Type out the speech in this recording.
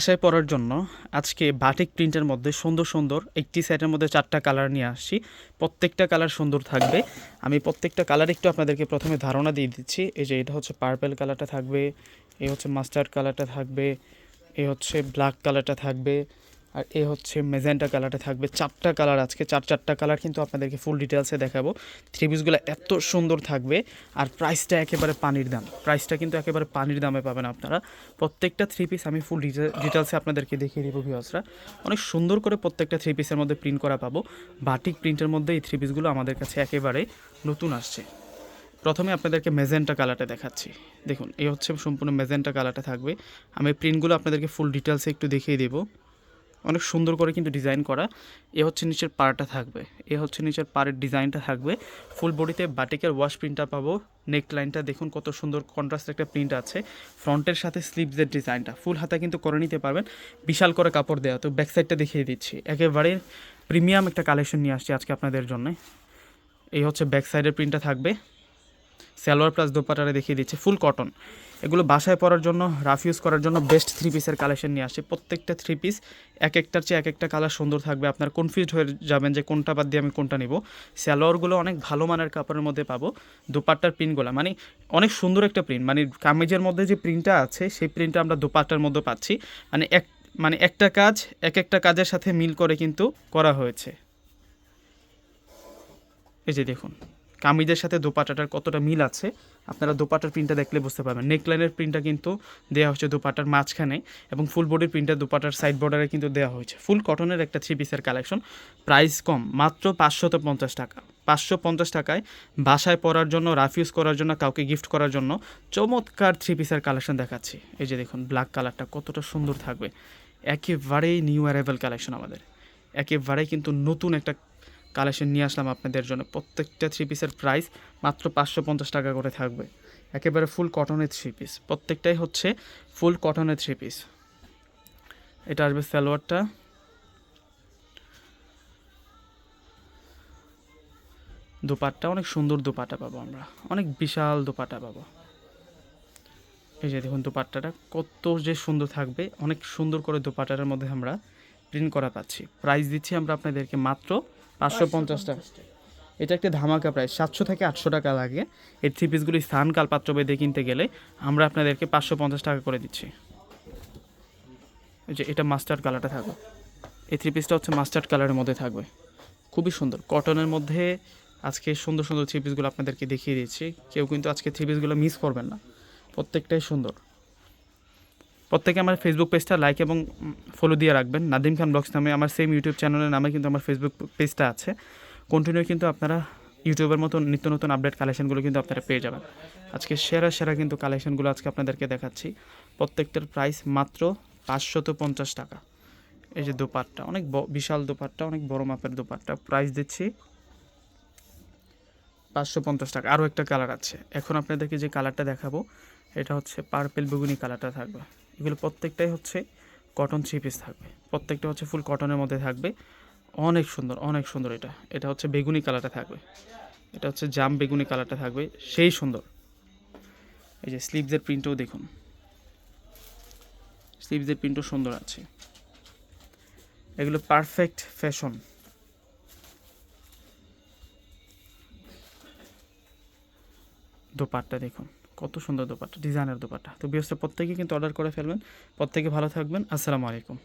বাসায় পড়ার জন্য আজকে বাটিক প্রিন্টের মধ্যে সুন্দর সুন্দর একটি সেটের মধ্যে চারটা কালার নিয়ে আসছি। প্রত্যেকটা কালার সুন্দর থাকবে। আমি প্রত্যেকটা কালার একটু আপনাদেরকে প্রথমে ধারণা দিয়ে দিচ্ছি। এই যে এটা হচ্ছে পার্পেল কালারটা থাকবে, এই হচ্ছে মাস্টার্ড কালারটা থাকবে এ হচ্ছে ব্ল্যাক কালারটা থাকবে। আর এ হচ্ছে মেজেন্টা কালারটা থাকবে, চারটা কালার আজকে, চার চারটা কালার কিন্তু আপনাদেরকে ফুল ডিটেলসে দেখাবো। থ্রি পিসগুলো এত সুন্দর থাকবে আর প্রাইসটা একেবারে পানির দাম প্রাইসটা কিন্তু একেবারে পানির দামে পাবেন আপনারা। প্রত্যেকটা থ্রি পিস আমি ফুল ডিটেলসে আপনাদেরকে দেখিয়ে দেবো ভিউসরা অনেক সুন্দর করে প্রত্যেকটা থ্রি পিসের মধ্যে প্রিন্ট করা পাবো। বাটিক প্রিন্টের মধ্যে এই থ্রি পিসগুলো আমাদের কাছে একেবারে নতুন আসছে। প্রথমে আপনাদেরকে মেজেন্টা কালারটা দেখাচ্ছি। দেখুন এই হচ্ছে সম্পূর্ণ মেজেন্টা কালারটা থাকবে। আমি প্রিন্টগুলো আপনাদেরকে ফুল ডিটেলসে একটু দেখিয়ে দেবো। অনেক সুন্দর করে কিন্তু ডিজাইন করা। এ হচ্ছে নিচের পাড়টা থাকবে। এ হচ্ছে নিচের পাড়ের ডিজাইনটা থাকবে। ফুল বডিতে বাটিকের ওয়াশ প্রিন্টটা পাবো। নেক লাইনটা দেখুন কত সুন্দর কন্ট্রাস্ট একটা প্রিন্ট আছে। ফ্রন্টের সাথে স্লিভসের ডিজাইনটা ফুল হাতা কিন্তু করে নিতে পারবেন। বিশাল করে কাপড় দেওয়া তো ব্যাক সাইডটা দেখিয়ে দিচ্ছি। একেবারে প্রিমিয়াম একটা কালেকশন নিয়ে আসছি আজকে আপনাদের জন্য। এই হচ্ছে ব্যাক সাইডের প্রিন্টটা থাকবে। সালোয়ার প্লাস দোপাটারে দেখিয়ে দিচ্ছে ফুল কটন। এগুলো বাসায় পরার জন্য, রাফ ইউজ করার জন্য বেস্ট থ্রি পিসের কালেকশন নিয়ে আসে। প্রত্যেকটা থ্রি পিস এক একটার চেয়ে এক একটা কালার সুন্দর থাকবে। আপনার কনফিউজ হয়ে যাবেন যে কোনটা বাদ দিয়ে আমি কোনটা নিব। স্যালোয়ারগুলো অনেক ভালো মানের কাপড়ের মধ্যে পাবো। দোপাট্টার প্রিন্টগুলো মানে অনেক সুন্দর একটা প্রিন্ট মানে কামিজের মধ্যে যে প্রিন্টটা আছে, সেই প্রিন্টটা আমরা দোপাট্টার মধ্যে পাচ্ছি। মানে এক মানে একটা কাজ এক একটা কাজের সাথে মিল করে কিন্তু করা হয়েছে। এই যে দেখুন। কামিজের সাথে দোপাটাটার কতটা মিল আছে, আপনারা দোপাটার প্রিন্টটা দেখলে বুঝতে পারবেন। নেকলাইনের প্রিন্টটা কিন্তু দেওয়া হচ্ছে দোপাটার মাঝখানে এবং ফুল বডির প্রিন্টটা দোপাটার সাইড বর্ডারে কিন্তু দেওয়া হয়েছে। ফুল কটনের একটা থ্রি পিসের কালেকশন। প্রাইস কম, মাত্র পাঁচশত পঞ্চাশ টাকা। পাঁচশো পঞ্চাশ টাকায় বাসায় পরার জন্য রাফিউজ করার জন্য, কাউকে গিফট করার জন্য চমৎকার থ্রি পিসের কালেকশন দেখাচ্ছি। এই যে দেখুন ব্ল্যাক কালারটা কতটা সুন্দর থাকবে। একেবারেই নিউ অ্যারাইভেল কালেকশন আমাদের। একেবারেই কিন্তু নতুন একটা কালেকশন নিয়ে আসলাম আপনাদের জন্য। প্রত্যেকটা থ্রি পিসের প্রাইস মাত্র পাঁচশো পঞ্চাশ টাকা করে থাকবে। একেবারে ফুল কটনের থ্রি পিস প্রত্যেকটাই হচ্ছে ফুল কটনের থ্রি পিস এটা আসবে সালোয়ারটা। দোপাট্টা, অনেক সুন্দর দুপাটা পাবো আমরা। অনেক বিশাল দুপাটা পাবো। এই যে দেখুন দোপাট্টাটা, কত যে সুন্দর থাকবে। অনেক সুন্দর করে দোপাটার মধ্যে আমরা প্রিন্ট করা পাচ্ছি। প্রাইস দিচ্ছি আমরা আপনাদেরকে মাত্র পাঁচশো পঞ্চাশ টাকা। এটা একটা ধামাকা প্রাইস সাতশো থেকে আটশো টাকা লাগে। এর থ্রি পিসগুলি স্থান কাল পাত্র বেঁধে কিনতে গেলে আমরা আপনাদেরকে পাঁচশো পঞ্চাশ টাকা করে দিচ্ছি। যে এটা মাস্টার্ড কালারটা থাকবে। এই থ্রি পিসটা হচ্ছে মাস্টার্ড কালারের মধ্যে থাকবে। খুবই সুন্দর। কটনের মধ্যে আজকে সুন্দর সুন্দর থ্রি পিসগুলো আপনাদেরকে দেখিয়ে দিচ্ছি কেউ কিন্তু আজকে থ্রি পিসগুলো মিস করবেন না। প্রত্যেকটাই সুন্দর। প্রত্যেকে আমার ফেসবুক পেজটা লাইক এবং ফলো দিয়ে রাখবেন। নাদিম খান ব্লগস নামে আমার সেম ইউটিউব চ্যানেলের নামে কিন্তু আমার ফেসবুক পেজটা আছে। কন্টিনিউ কিন্তু আপনারা ইউটিউবের মতো নিত্য নতুন আপডেট কালেকশনগুলো কিন্তু আপনারা পেয়ে যাবেন। আজকে সেরা সেরা কিন্তু কালেকশনগুলো আজকে আপনাদেরকে দেখাচ্ছি। প্রত্যেকটার প্রাইস মাত্র পাঁচশত পঞ্চাশ টাকা। এই যে দোপাট্টা, অনেক বিশাল দোপাট্টা, অনেক বড় মাপের দোপাট্টা। প্রাইস দিচ্ছি পাঁচশো পঞ্চাশ টাকা। আরও একটা কালার আছে। এখন আপনাদেরকে যে কালারটা দেখাবো, এটা হচ্ছে পার্পেল বেগুনি কালারটা থাকবে। এগুলো প্রত্যেকটাই হচ্ছে কটন থ্রি পিস থাকবে। প্রত্যেকটা হচ্ছে ফুল কটনের মধ্যে থাকবে। অনেক সুন্দর অনেক সুন্দর এটা। এটা হচ্ছে বেগুনি কালারটা থাকবে। এটা হচ্ছে জাম বেগুনি কালারটা থাকবে। সেই সুন্দর। এই যে স্লিভসের প্রিন্টও দেখুন। স্লিভসের প্রিন্টও সুন্দর আছে। এগুলো পারফেক্ট ফ্যাশন দোপাট্টা দেখুন। কত সুন্দর দোপাটা ডিজাইনের দোপাটা তো বিয়সটা প্রত্যেকে কিন্তু অর্ডার করে ফেলবেন। প্রত্যেকে ভালো থাকবেন। আসসালামু আলাইকুম।